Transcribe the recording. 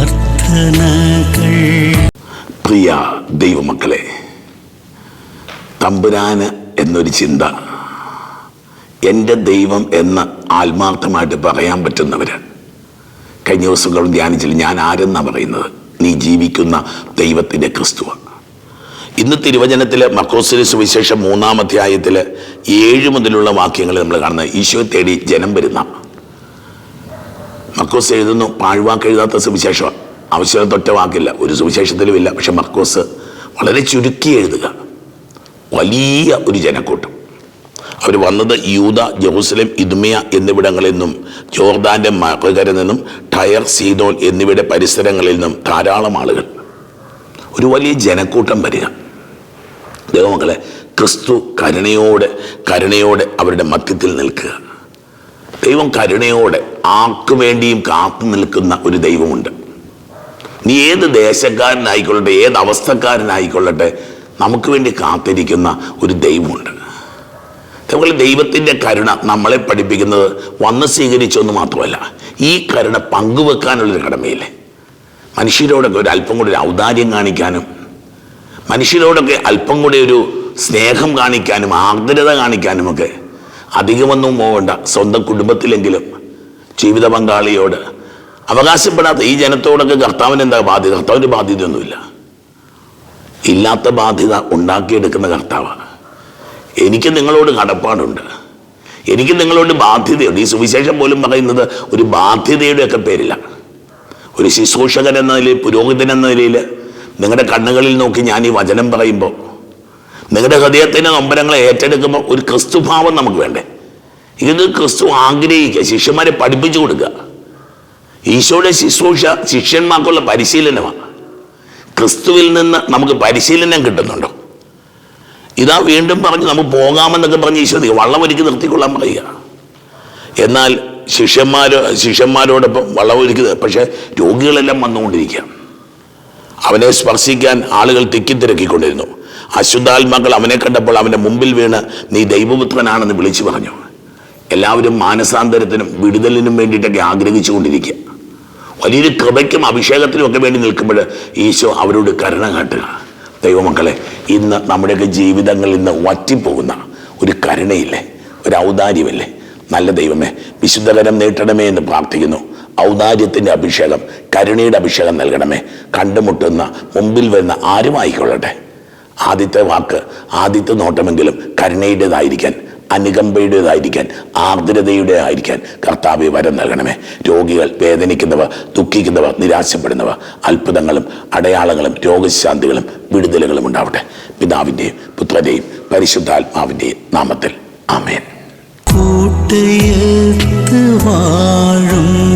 അർത്ഥനകൾ. പ്രിയ ദൈവമക്കളെ തമ്പുരാന് എന്നൊരു ചിന്ത എന്റെ ദൈവം എന്ന് ആത്മാർത്ഥമായിട്ട് പറയാൻ പറ്റുന്നവർ കഴിഞ്ഞ ദിവസങ്ങളും ധ്യാനിച്ചില്ല ഞാൻ ആരെന്നാണ് പറയുന്നത്? നീ ജീവിക്കുന്ന ദൈവത്തിന്റെ ക്രിസ്തുവ. ഇന്ന് തിരുവചനത്തിൽ മക്കോസിലെ സുവിശേഷം മൂന്നാം അധ്യായത്തിൽ ഏഴ് മുതലുള്ള വാക്യങ്ങൾ നമ്മൾ കാണുന്നത് ഈശോ തേടി ജനം വരുന്ന മക്കോസ് എഴുതുന്നു. പാഴ്വാക്ക് എഴുതാത്ത സുവിശേഷം. ആവശ്യത്തൊറ്റ വാക്കില്ല. ഒരു സുവിശേഷത്തിലും ഇല്ല പക്ഷെ മക്കോസ് വളരെ ചുരുക്കി എഴുതുക. വലിയ ഒരു ജനക്കൂട്ടം. അവർ വന്നത് യൂത ജെറൂസലേം ഇദ്മിയ എന്നിവിടങ്ങളിൽ നിന്നും ജോർദാന്റെ മകകരിൽ നിന്നും ടയർ സീതോൻ എന്നിവയുടെ പരിസരങ്ങളിൽ നിന്നും ധാരാളം ആളുകൾ. ഒരു വലിയ ജനക്കൂട്ടം വരിക. ദൈവമക്കളെ ക്രിസ്തു കരുണയോടെ കരുണയോടെ അവരുടെ മധ്യത്തിൽ നിൽക്കുക. ദൈവം കരുണയോടെ ആർക്കു വേണ്ടിയും കാത്തു നിൽക്കുന്ന ഒരു ദൈവമുണ്ട്. നീ ഏത് ദേശക്കാരനായിക്കൊള്ളട്ടെ ഏത് അവസ്ഥക്കാരനായിക്കൊള്ളട്ടെ നമുക്ക് വേണ്ടി കാത്തിരിക്കുന്ന ഒരു ദൈവമുണ്ട്. അതുപോലെ ദൈവത്തിന്റെ കരുണ നമ്മളെ പഠിപ്പിക്കുന്നത് വന്ന് സ്വീകരിച്ചൊന്ന് മാത്രമല്ല ഈ കരുണ പങ്കുവെക്കാനുള്ളൊരു കടമയില്ലേ? മനുഷ്യരോടൊക്കെ ഒരു അല്പം കൂടി ഒരു ഔദാര്യം കാണിക്കാനും മനുഷ്യരോടൊക്കെ അല്പം കൂടി ഒരു സ്നേഹം കാണിക്കാനും ആർദ്രത കാണിക്കാനുമൊക്കെ അധികമൊന്നും പോകണ്ട സ്വന്തം കുടുംബത്തിലെങ്കിലും ജീവിത പങ്കാളിയോട് അവകാശപ്പെടാത്ത ഈ ജനത്തോടൊക്കെ കർത്താവിന് എന്താ ബാധ്യത? കർത്താവിന്റെ ബാധ്യതയൊന്നുമില്ല. ഇല്ലാത്ത ബാധ്യത ഉണ്ടാക്കിയെടുക്കുന്ന കർത്താവാണ്. എനിക്ക് നിങ്ങളോട് കടപ്പാടുണ്ട്. എനിക്ക് നിങ്ങളോട് ബാധ്യതയുണ്ട്. ഈ സുവിശേഷം പോലും പറയുന്നത് ഒരു ബാധ്യതയുടെയൊക്കെ പേരിലാണ് ഒരു ശുശ്രൂഷകൻ എന്ന നിലയിൽ പുരോഹിതൻ എന്ന നിലയിൽ നിങ്ങളുടെ കണ്ണുകളിൽ നോക്കി ഞാൻ ഈ വചനം പറയുമ്പോൾ നിങ്ങളുടെ ഹൃദയത്തിന്റെ നൊമ്പരങ്ങളെ ഏറ്റെടുക്കുമ്പോൾ ഒരു ക്രിസ്തുഭാവം നമുക്ക് വേണ്ടേ? ഇത് ക്രിസ്തു ആഗ്രഹിക്കുക ശിഷ്യന്മാരെ പഠിപ്പിച്ചു കൊടുക്കുക. ഈശോയുടെ ശുശ്രൂഷ ശിഷ്യന്മാർക്കുള്ള പരിശീലനമാണ്. ക്രിസ്തുവിൽ നിന്ന് നമുക്ക് പരിശീലനം കിട്ടുന്നുണ്ടോ? ഇതാ വീണ്ടും പറഞ്ഞ് നമുക്ക് പോകാമെന്നൊക്കെ പറഞ്ഞ് ഈശോ വള്ളം ഒരുക്കി നിർത്തിക്കൊള്ളാൻ പറയുക. എന്നാൽ ശിഷ്യന്മാരോ ശിഷ്യന്മാരോടൊപ്പം വള്ളം ഒരുക്കി പക്ഷേ രോഗികളെല്ലാം വന്നുകൊണ്ടിരിക്കുക അവനെ സ്പർശിക്കാൻ ആളുകൾ തിക്കിത്തിരക്കിക്കൊണ്ടിരുന്നു അശുദ്ധാത്മാക്കൾ അവനെ കണ്ടപ്പോൾ അവന്റെ മുമ്പിൽ വീണ് നീ ദൈവപുത്രനാണെന്ന് വിളിച്ചു പറഞ്ഞു. എല്ലാവരും മാനസാന്തരത്തിനും വിടുതലിനും വേണ്ടിയിട്ടൊക്കെ ആഗ്രഹിച്ചു കൊണ്ടിരിക്കുക വലിയൊരു കൃപയ്ക്കും അഭിഷേകത്തിനും ഒക്കെ വേണ്ടി നിൽക്കുമ്പോൾ ഈശോ അവരോട് കരുണ കാട്ടുക. ദൈവമക്കളെ ഇന്ന് നമ്മുടെയൊക്കെ ജീവിതങ്ങളിൽ നിന്ന് വറ്റിപ്പോകുന്ന ഒരു കരുണയില്ലേ? ഒരു ഔദാര്യമല്ലേ? നല്ല ദൈവമേ വിശുദ്ധകരം നീട്ടണമേ എന്ന് പ്രാർത്ഥിക്കുന്നു. ഔദാര്യത്തിന്റെ അഭിഷേകം കരുണയുടെ അഭിഷേകം നൽകണമേ. കണ്ടുമുട്ടുന്ന മുമ്പിൽ വരുന്ന ആരുമായിക്കൊള്ളട്ടെ ആദ്യത്തെ വാക്ക് ആദ്യത്തെ നോട്ടമെങ്കിലും കരുണയുടേതായിരിക്കാൻ അനുകമ്പയുടേതായിരിക്കാൻ ആർദ്രതയുടെ ആയിരിക്കാൻ കർത്താവ് വരം നൽകണമേ. രോഗികൾ വേദനിക്കുന്നവ ദുഃഖിക്കുന്നവ നിരാശപ്പെടുന്നവ അത്ഭുതങ്ങളും അടയാളങ്ങളും രോഗശാന്തികളും വിടുതലുകളും ഉണ്ടാവട്ടെ. പിതാവിന്റെയും പുത്രന്റെയും പരിശുദ്ധാത്മാവിന്റെയും നാമത്തിൽ. ആമേൻ. കൂട്ടയത്ത് വാഴുന്ന